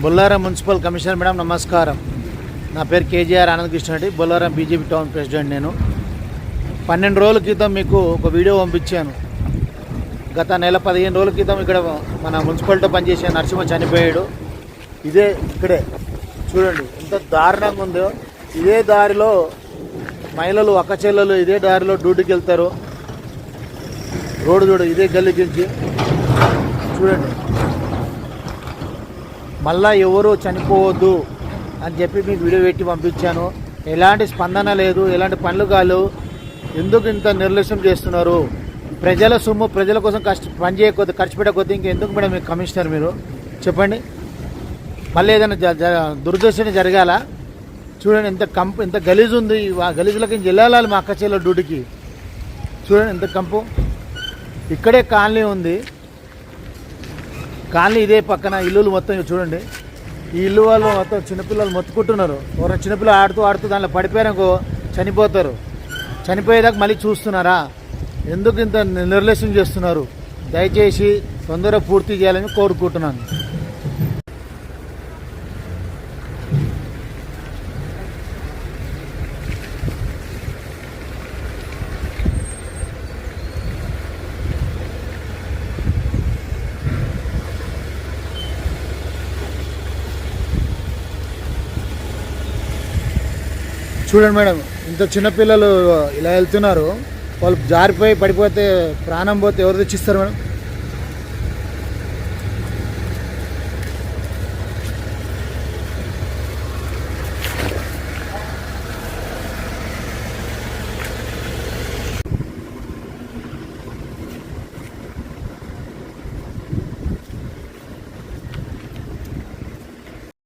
Bollaram municipal commissioner madam నమస్కారం. నా పేరు KGR Anandakrishna Reddy Bollaram BJP town president నేను. పన్నెండు రోజుల క్రితం మీకు ఒక వీడియో పంపించాను. గత నెల పదిహేను రోజుల క్రితం ఇక్కడ మన మున్సిపాలిటీ పనిచేసే నరసింహ చనిపోయాడు. ఇదే ఇక్కడే. చూడండి ఎంత దారుణంగా ఉందో. ఇదే దారిలో మహిళలు అక్క చెల్లెలు ఇదే దారిలో డ్యూటీకి వెళ్తారు రోడ్డు చూడు ఇదే గల్లీ గురించి. చూడండి. మళ్ళా ఎవరు చనిపోవద్దు అని చెప్పి మీకు వీడియో పెట్టి పంపించాను. ఎలాంటి స్పందన లేదు ఎలాంటి పనులు కాలు ఎందుకు ఇంత నిర్లక్ష్యం చేస్తున్నారు? ప్రజల సొమ్ము ప్రజల కోసం కష్ట పని చేయకపోతే ఖర్చు పెట్టకపోతే ఇంకెందుకు మేడం మీకు కమిషనర్ మీరు? చెప్పండి. మళ్ళీ ఏదైనా జ- దురదృష్టం జరగాల? చూడండి ఎంత కంపు ఎంత గలీజు ఉంది ఆ గలీజులకి వెళ్ళాలి మా అక్క చెల్లెల డ్యూటీకి. చూడండి ఎంత కంపు. ఇక్కడే కాలనీ ఉంది. కాలనీ ఇదే పక్కన ఇల్లులు మొత్తం ఇవి చూడండి. ఈ ఇల్లు వాళ్ళు మొత్తం చిన్నపిల్లలు మొత్తుకుంటున్నారు. ఎవరైనా చిన్నపిల్లలు ఆడుతూ ఆడుతూ దాంట్లో పడిపోయారనుకో చనిపోతారు. చనిపోయేదాకా మళ్ళీ చూస్తున్నారా? ఎందుకు ఇంత నిర్లక్ష్యం చేస్తున్నారు? దయచేసి తొందరగా పూర్తి చేయాలని కోరుకుంటున్నాను. చూడండి మేడం ఇంత చిన్నపిల్లలు ఇలా వెళ్తున్నారు వాళ్ళు జారిపోయి పడిపోతే ప్రాణం పోతే ఎవరు తెచ్చిస్తారు మేడం?